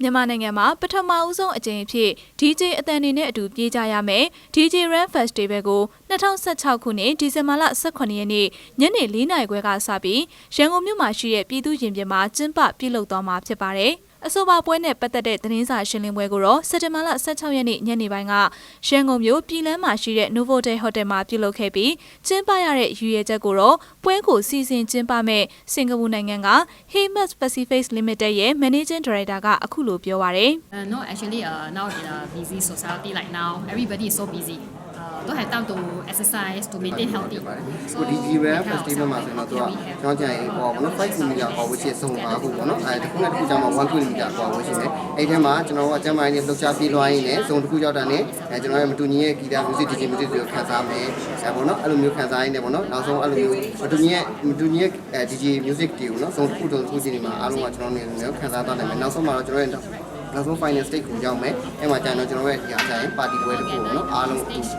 မြန်မာနိုင်ငံမှာပထမအဦးဆုံးအကြိမ်အဖြစ် DJ အတန်နေနဲ့အတူပြေးကြရမယ် DJ Run Festival ကို2016ခုနှစ်ဒီဇင်ဘာလ18ရက်နေ့ညနေ4နာရီခွဲကစပြီးရန်ကုန်မြို့မှာရှိတဲ့ပြည်သူ့ရင်ပြင်မှာကျင်းပပြုလုပ်သွားမှာဖြစ်ပါတယ်။ အဆိုပါပွဲနဲ့ပတ်သက်တဲ့သတင်းစာရှင်းလင်းပွဲကိုတော့စက်တင်ဘာလ16ရက်နေ့ညနေပိုင်းကရန်ကုန်မြို့ပြည်လန်းမှာရှိတဲ့ Novotel Hotel မှာပြုလုပ်ခဲ့ပြီးကျင်းပရတဲ့ရည်ရွယ်ချက်ကိုတော့ပွဲကိုစီစဉ်ကျင်းပမဲ့စင်ကာပူနိုင်ငံက Haymas Pacific Limited ရဲ့ Managing Director ကအခုလိုပြောပါရယ် Uh, no, actually, uh, now in a busy society like now, everybody is so busy. Uh, don't have time to exercise to maintain healthy. ကိုဒီဂျီရန် festival မှာဆိုတော့သူကကျွန်တော်ကြရင်ဟောဘောနော်5 km ဟောဝေးရှိဆုံးပါခုပေါ့နော်အဲတစ်ခုနဲ့တစ်ခုကြောင့်1 km ဟောဝေးရှိတယ်အဲ့ထဲမှာကျွန်တော်တို့အကျမ်းပိုင်းနဲ့လှုပ်ရှားပြေးလွှားရင်းနဲ့ဇုံတစ်ခုရောက်တာနဲ့အဲကျွန်တော်ရဲ့မတူညီရဲ့ဂီတ music DJ music တွေကိုခန်းစားမယ်အဲပေါ့နော်အဲ့လိုမျိုးခန်းစားရင်းနဲ့ပေါ့နော်နောက်ဆုံးအဲ့လိုမျိုးမတူညီရဲ့မတူညီရဲ့အဲ DJ music တွေကိုနော်ဇုံတစ်ခုတုံတစ်ခုချင်းဒီမှာအားလုံးကကျွန်တော်နေမျိုးခန်းစားသွားနိုင်မယ်နောက်ဆုံးမှာတော့ကျွန်တော်ရဲ့ နောက်ဆုံး final stage ကိုရောက်မယ်အဲ့မှာကျရင်တော့ကျွန်တော်ရဲ့ဒီအားဆိုင်ပါတီပွဲတစ်ခုပေါ့နော်အားလုံးဟိုက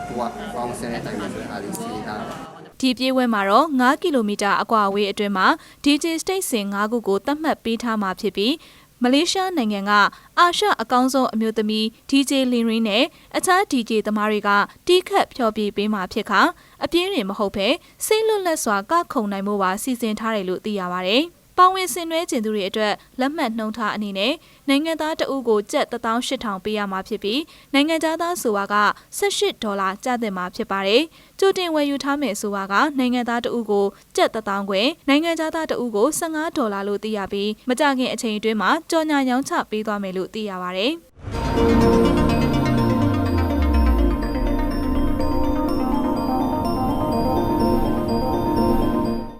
ပေါင်းစင်တဲ့အတိုင်းပဲဆိုတဲ့အားလေးစီးထားတာပါဒီပြေးဝဲမှာတော့9ကီလိုမီတာအကွာအဝေးအတွင်းမှာ DJ State စင်9ခုကိုသတ်မှတ်ပေးထားမှာဖြစ်ပြီးမလေးရှားနိုင်ငံကအာရှအကောင်းဆုံးအမျိုးသမီး DJ လင်ရင်းနဲ့အခြား DJ သမားတွေကတီးခတ်ဖျော်ဖြေပေးမှာဖြစ်ခါအပြင်းရင်မဟုတ်ဘဲစိတ်လွတ်လပ်စွာကခုံနိုင်မှုပါစီစဉ်ထားတယ်လို့သိရပါတယ်။ ပါဝင်ဆင်နွှဲကျင်သူတွေအတွက်လက်မှတ်နှုံထားအနေနဲ့နိုင်ငံသားတအုပ်ကိုကျပ်18000ပေးရမှာဖြစ်ပြီးနိုင်ငံသားဆိုတာက18ဒေါ်လာကျသင့်မှာဖြစ်ပါတယ်။ကြိုတင်ဝယ်ယူထားမယ်ဆိုတာကနိုင်ငံသားတအုပ်ကိုကျပ်1000ခွဲနိုင်ငံသားတအုပ်ကို15ဒေါ်လာလို့သိရပြီးမကြခင်အချိန်အတွင်းမှာကြော်ညာရောင်းချပေးသွားမယ်လို့သိရပါတယ်။